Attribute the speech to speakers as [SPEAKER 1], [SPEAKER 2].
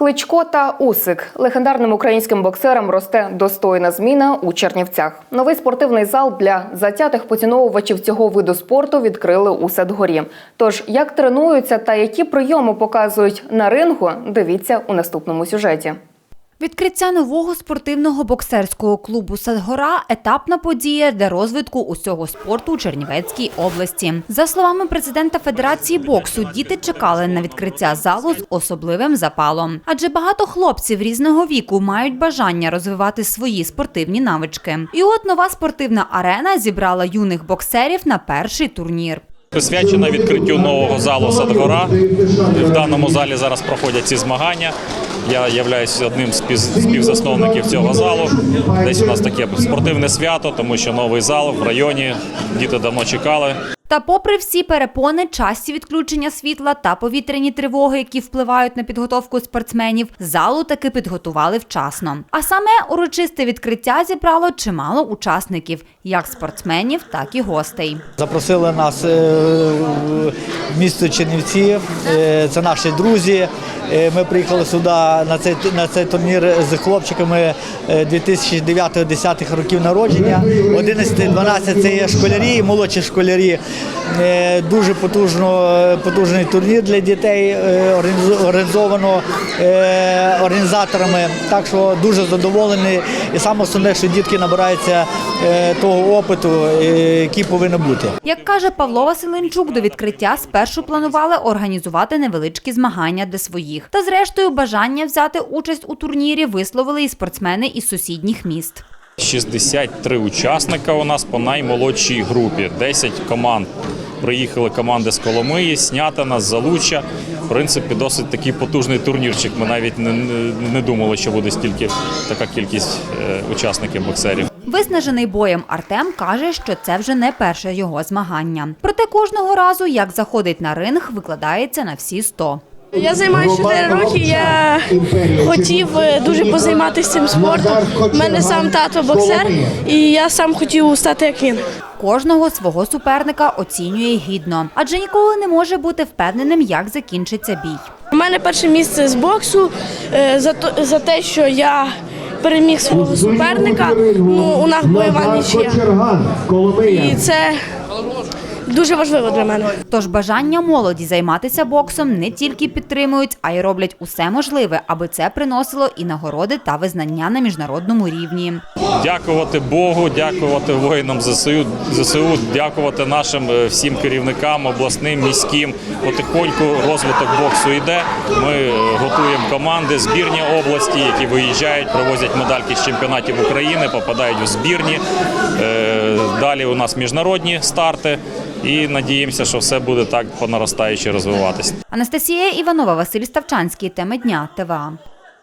[SPEAKER 1] Кличко та Усик легендарним українським боксерам росте достойна зміна у Чернівцях. Новий спортивний зал для затятих поціновувачів цього виду спорту відкрили у Садгорі. Тож як тренуються та які прийоми показують на рингу, дивіться у наступному сюжеті.
[SPEAKER 2] Відкриття нового спортивного боксерського клубу Садгора етапна подія для розвитку усього спорту у Чернівецькій області. За словами президента Федерації боксу, діти чекали на відкриття залу з особливим запалом, адже багато хлопців різного віку мають бажання розвивати свої спортивні навички. І от нова спортивна арена зібрала юних боксерів на перший турнір.
[SPEAKER 3] Присвячена відкриттю нового залу Садгора. В даному залі зараз проходять ці змагання. Я являюсь одним з спів- співзасновників цього залу. Десь у нас таке спортивне свято, тому що новий зал в районі діти давно чекали.
[SPEAKER 2] Та попри всі перепони, часті відключення світла та повітряні тривоги, які впливають на підготовку спортсменів, залу таки підготували вчасно. А саме урочисте відкриття зібрало чимало учасників, як спортсменів, так і гостей.
[SPEAKER 4] Запросили нас е, в місто Чернівці. Е, Це наші друзі. Е, Ми приїхали сюди на цей на цей турнір з хлопчиками 2009-2010 років народження. 11-12 це є школярі, молодші школярі. Е, Дуже потужно, потужний турнір для дітей е, організовано е, організаторами. Так що дуже задоволений. І саме основне, що дітки набираються е, того опиту, е, який повинен бути.
[SPEAKER 2] Як каже Павло Василенчук, до відкриття спершу планували організувати невеличкі змагання для своїх. Та зрештою бажання взяти участь у турнірі висловили і спортсмени із сусідніх міст.
[SPEAKER 3] 63 учасника у нас по наймолодшій групі. 10 команд. Приїхали команди з Коломиї, Снятина, з Залуччя. В принципі, досить такий потужний турнірчик. Ми навіть не, не, не думали, що буде стільки така кількість е, учасників боксерів.
[SPEAKER 2] Виснажений боєм Артем каже, що це вже не перше його змагання. Проте кожного разу, як заходить на ринг, викладається на всі 100.
[SPEAKER 5] Я займаюся 4 роки. Я хотів е, дуже позайматися цим спортом. У мене сам тато боксер, і я сам хотів стати як він.
[SPEAKER 2] Кожного свого суперника оцінює гідно, адже ніколи не може бути впевненим, як закінчиться бій.
[SPEAKER 5] У мене перше місце з боксу е, за за те, що я переміг свого суперника. Ну у нас бойова нічия. І це дуже важливо для мене.
[SPEAKER 2] Тож бажання молоді займатися боксом не тільки підтримують, а й роблять усе можливе, аби це приносило і нагороди та визнання на міжнародному рівні.
[SPEAKER 3] Дякувати Богу, дякувати воїнам ЗСУ, ЗСУ, дякувати нашим е, всім керівникам, обласним, міським. Потихоньку розвиток боксу йде. Ми е, готуємо команди, збірні області, які виїжджають, привозять медальки з чемпіонатів України, попадають в збірні. Е, Далі у нас міжнародні старти. І надіємося, що все буде так по наростаючі розвиватися.
[SPEAKER 2] Анастасія Іванова, Василь Ставчанський. Теми дня ТВА.